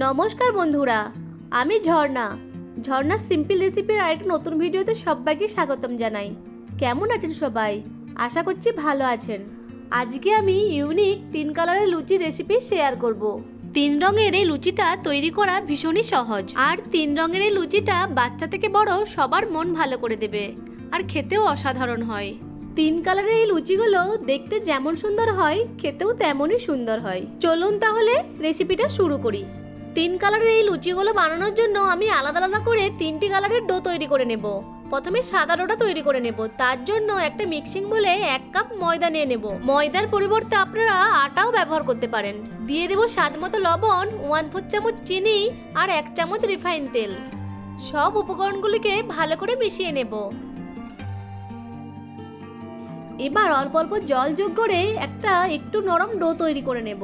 নমস্কার বন্ধুরা, আমি ঝর্ণা। ঝর্ণা সিম্পল রেসিপির আরেকটা নতুন ভিডিওতে সবাইকে স্বাগতম জানাই। কেমন আছেন সবাই? আশা করছি ভালো আছেন। আজকে আমি ইউনিক তিন কালারের লুচি রেসিপি শেয়ার করব। তিন রঙের এই লুচিটা তৈরি করা ভীষণই সহজ। আর তিন রঙের এই লুচিটা বাচ্চা থেকে বড় সবার মন ভালো করে দেবে, আর খেতেও অসাধারণ হয়। তিন কালারের এই লুচিগুলো দেখতে যেমন সুন্দর হয়, খেতেও তেমনই সুন্দর হয়। চলুন তাহলে রেসিপিটা শুরু করি। তিন কালারের এই লুচিগুলো বানানোর জন্য আমি আলাদা আলাদা করে তিনটি কালারের ডো তৈরি করে নেব। প্রথমে সাদা ডোটা তৈরি করে নেব। তার জন্য একটা মিক্সিং বলে এক কাপ ময়দা নিয়ে নেব। ময়দার পরিবর্তে আপনারা আটাও ব্যবহার করতে পারেন। দিয়ে দেব স্বাদ মতো লবণ, ওয়ান ফোর চামচ চিনি আর এক চামচ রিফাইন তেল। সব উপকরণগুলিকে ভালো করে মিশিয়ে নেব। এবার অল্প অল্প জল যোগ করে একটা একটু নরম ডো তৈরি করে নেব।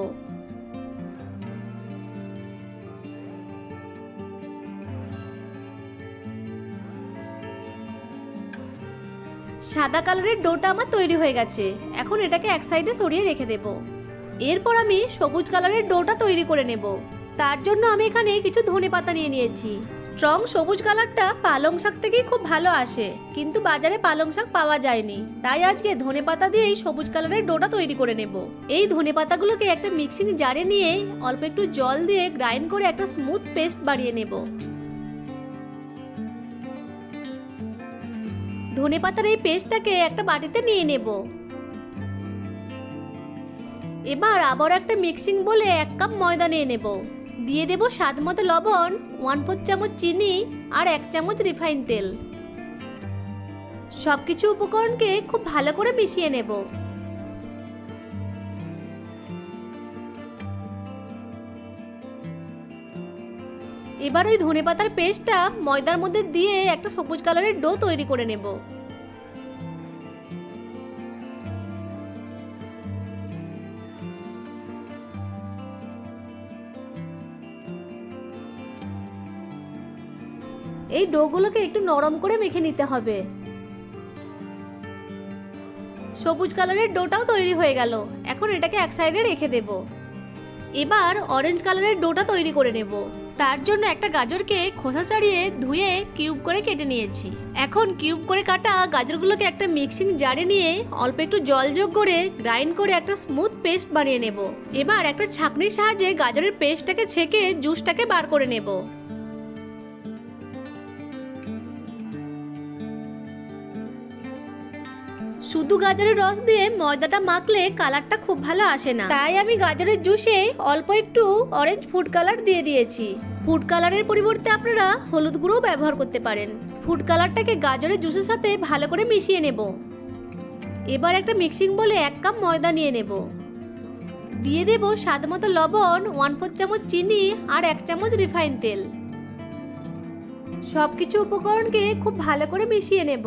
সাদা কালারের ডোটা আমার তৈরি হয়ে গেছে। এখন এটাকে এক সাইডে সরিয়ে রেখে দেব। এরপর আমি সবুজ কালারের ডোটা তৈরি করে নেব। তার জন্য আমি এখানে কিছু ধনে পাতা নিয়ে নিয়েছি। স্ট্রং সবুজ কালারটা পালং শাক থেকেই খুব ভালো আসে। কিন্তু বাজারে পালং শাক পাওয়া যায়নি। তাই আজকে ধনে পাতা দিয়েই সবুজ কালারের ডোটা তৈরি করে নেব। এই ধনে পাতাগুলোকে একটা মিক্সিং জারে নিয়ে অল্প একটু জল দিয়ে গ্রাইন্ড করে একটা স্মুথ পেস্ট বানিয়ে নেব। ধনে পাতার এই পেস্টটাকে একটা বাটিতে নিয়ে নেব। এবার আবার একটা মিক্সিং বলে এক কাপ ময়দা নিয়ে নেব। দিয়ে দেব স্বাদ মতো লবণ, ওয়ান ফোর চামচ চিনি আর এক চামচ রিফাইন তেল। সব কিছু উপকরণকে খুব ভালো করে মিশিয়ে নেব। এবার ওই ধনে পাতার পেস্টটা ময়দার মধ্যে দিয়ে একটা সবুজ কালারের ডো তৈরি করে নেব। এই ডোগুলোকে একটু নরম করে মেখে নিতে হবে। সবুজ কালারের ডোটাও তৈরি হয়ে গেল। এখন এটাকে এক সাইডে রেখে দেব। এবার অরেঞ্জ কালারের ডোটা তৈরি করে নেব। তার জন্য একটা গাজরকে খোসা ছাড়িয়ে ধুয়ে কিউব করে কেটে নিয়েছি। এখন কিউব করে কাটা গাজরগুলোকে একটা মিক্সিং জারে নিয়ে অল্প একটু জল যোগ করে গ্রাইন্ড করে একটা স্মুথ পেস্ট বানিয়ে নেব। এবার একটা ছাঁকনির সাহায্যে গাজরের পেস্টটাকে ছেঁকে জুসটাকে বার করে নেব। শুধু গাজরের রস দিয়ে ময়দাটা মাখলে কালারটা খুব ভালো আসে না। তাই আমি গাজরের জুসে অল্প একটু অরেঞ্জ ফুড কালার দিয়ে দিয়েছি। ফুড কালারের পরিবর্তে আপনারা হলুদ গুঁড়ো ব্যবহার করতে পারেন। ফুড কালারটাকে গাজরের জুসের সাথে ভালো করে মিশিয়ে নেব। এবার একটা মিক্সিং বলে এক কাপ ময়দা নিয়ে নেব। দিয়ে দেব স্বাদ মতো লবণ ওয়ান ফোর চামচ চিনি আর এক চামচ রিফাইন তেল। সব কিছু উপকরণকে খুব ভালো করে মিশিয়ে নেব।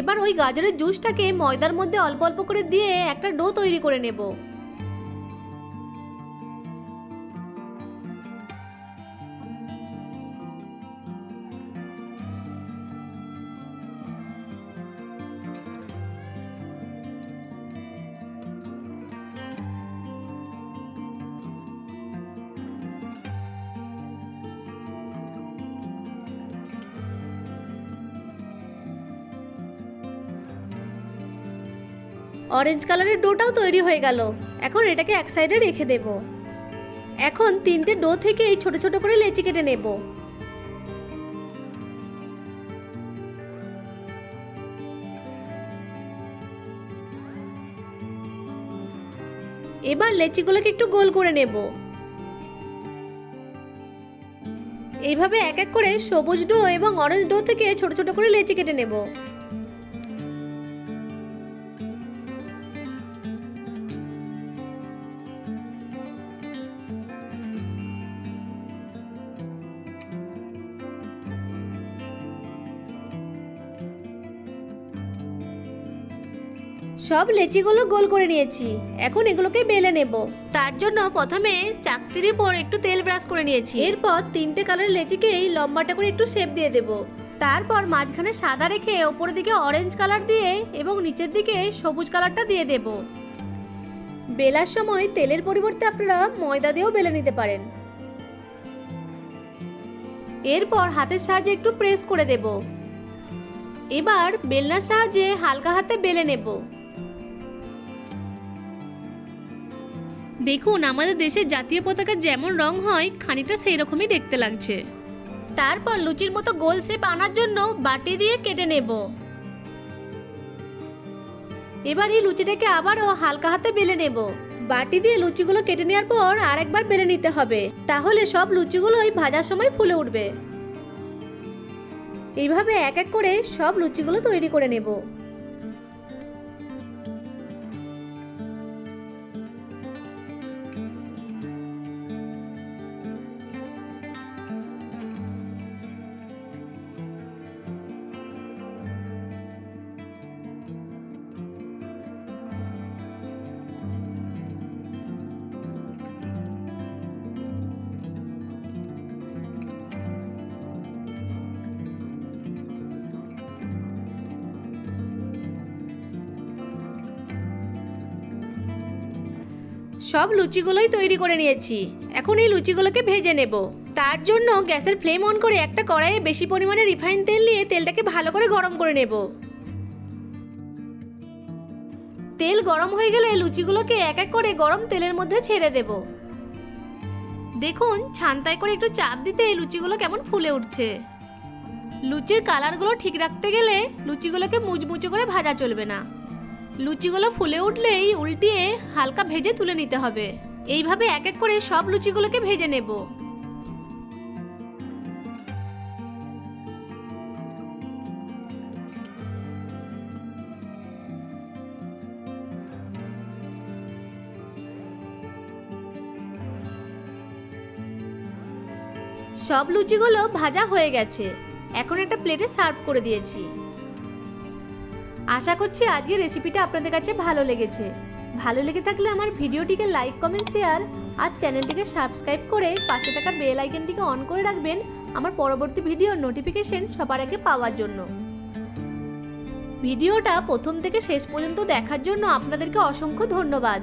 এবার ওই গাজরের জুসটাকে ময়দার মধ্যে অল্প অল্প করে দিয়ে একটা ডো তৈরি করে নেব। অরেঞ্জ কালারের ডোটাও তৈরি হয়ে গেল। এখন এটাকে এক সাইডে রেখে দেব। এখন তিনটে ডো থেকে এই ছোট ছোট করে লেচি কেটে নেব। এবার লেচিগুলোকে একটু গোল করে নেব। এইভাবে এক এক করে সবুজ ডো এবং অরেঞ্জ ডো থেকে ছোট ছোট করে লেচি কেটে নেব। সব লেচিগুলো গোল করে নিয়েছি। এখন এগুলোকে বেলে নেব। তার জন্য প্রথমে চাকতির উপর একটু তেল ব্রাশ করে নিয়েছি। এরপর তিনটে কালার লেচিকেই লম্বাটা করে একটু শেপ দিয়ে দেব। তারপর মাঝখানে সাদা রেখে ওপরের দিকে অরেঞ্জ কালার দিয়ে এবং নিচের দিকে সবুজ কালারটা দিয়ে দেব। বেলার সময় তেলের পরিবর্তে আপনারা ময়দা দিয়েও বেলে নিতে পারেন। এরপর হাতের সাহায্যে একটু প্রেস করে দেব। এবার বেলনার সাহায্যে হালকা হাতে বেলে নেব। দেখুন, আমাদের দেশের জাতীয় পতাকা যেমন রং হয়, খানিকটা সেই রকমই দেখতে লাগছে। তারপর লুচির মতো গোল শেপ আনার জন্য বাটি দিয়ে কেটে নেব। এবার এই লুচিটাকে আবারও হালকা হাতে বেলে নেব। বাটি দিয়ে লুচিগুলো কেটে নেওয়ার পর আরেকবার বেলে নিতে হবে। তাহলে সব লুচিগুলোই ভাজার সময় ফুলে উঠবে। এইভাবে এক এক করে সব লুচিগুলো তৈরি করে নেব। সব লুচিগুলোই তৈরি করে নিয়েছি। এখন এই লুচিগুলোকে ভেজে নেব। তার জন্য গ্যাসের ফ্লেম অন করে একটা কড়াইয়ে বেশি পরিমাণে রিফাইন তেল নিয়ে তেলটাকে ভালো করে গরম করে নেব। তেল গরম হয়ে গেলে লুচিগুলোকে এক এক করে গরম তেলের মধ্যে ছেড়ে দেব। দেখুন, ছান্তায় করে একটু চাপ দিতে এই লুচিগুলো কেমন ফুলে উঠছে। লুচির কালারগুলো ঠিক রাখতে গেলে লুচিগুলোকে মুচমুচে করে ভাজা চলবে না। লুচিগুলো ফুলে উঠলেই উল্টিয়ে হালকা ভেজে তুলে নিতে হবে। এইভাবে এক এক করে সব লুচিগুলোকে ভেজে নেব। সব লুচিগুলো ভাজা হয়ে গেছে। এখন একটা প্লেটে সার্ভ করে দিয়েছি। আশা করছি আজকের রেসিপিটা আপনাদের কাছে ভালো লেগেছে। ভালো লেগে থাকলে আমার ভিডিওটিকে লাইক কমেন্ট শেয়ার আর চ্যানেলটিকে সাবস্ক্রাইব করে পাশে থাকা বেল আইকনটিকে অন করে রাখবেন আমার পরবর্তী ভিডিওর নোটিফিকেশন সবার আগে পাওয়ার জন্য। ভিডিওটা প্রথম থেকে শেষ পর্যন্ত দেখার জন্য আপনাদেরকে অসংখ্য ধন্যবাদ।